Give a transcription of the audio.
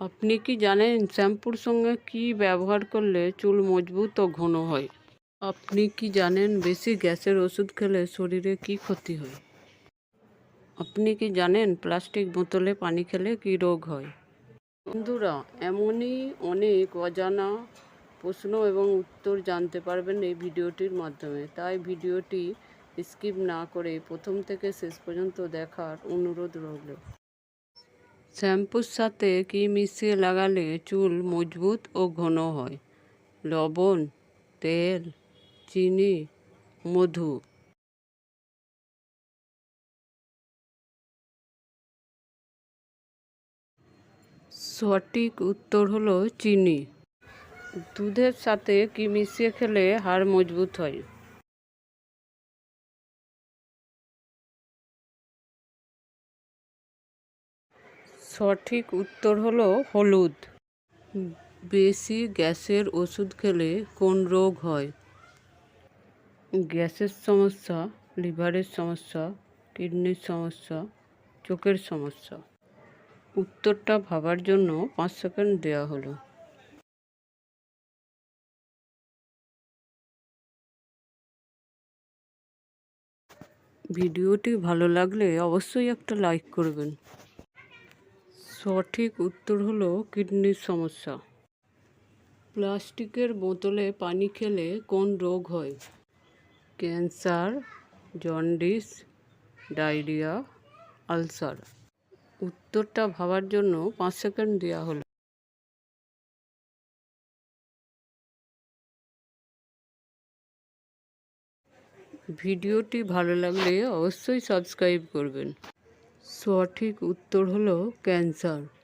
আপনি কি জানেন শ্যাম্পুর সঙ্গে কি ব্যবহার করলে চুল মজবুত ও ঘন হয়? আপনি কি জানেন বেশি গ্যাসের ওষুধ খেলে শরীরে কি ক্ষতি হয়? আপনি কি জানেন প্লাস্টিক বোতলে পানি খেলে কি রোগ হয়? বন্ধুরা, এমনই অনেক অজানা প্রশ্ন এবং উত্তর জানতে পারবেন এই ভিডিওটির মাধ্যমে। তাই ভিডিওটি স্কিপ না করে প্রথম থেকে শেষ পর্যন্ত দেখার অনুরোধ রইল। শ্যাম্পুর সাথে কি মিশিয়ে লাগালে চুল মজবুত ও ঘন হয়? লবণ, তেল, চিনি, মধু। সঠিক উত্তর হলো চিনি। দুধের সাথে কি মিশিয়ে খেলে হাড় মজবুত হয়? সঠিক উত্তর হলো হলুদ। বেশি গ্যাসের ওষুধ খেলে কোন রোগ হয়? গ্যাসের সমস্যা, লিভারের সমস্যা, কিডনির সমস্যা, চোখের সমস্যা। উত্তরটা ভাবার জন্য পাঁচ সেকেন্ড দেওয়া হলো। ভিডিওটি ভালো লাগলে অবশ্যই একটা লাইক করবেন। সঠিক উত্তর হলো কিডনির সমস্যা। প্লাস্টিকের বোতলে পানি খেলে কোন রোগ হয়? Cancer, jaundice, diarrhoea, ulcer. উত্তরটা ভাবার জন্য পাঁচ সেকেন্ড দেওয়া হলো। ভিডিওটি ভালো লাগলে অবশ্যই সাবস্ক্রাইব করবেন। সঠিক উত্তর হলো ক্যান্সার।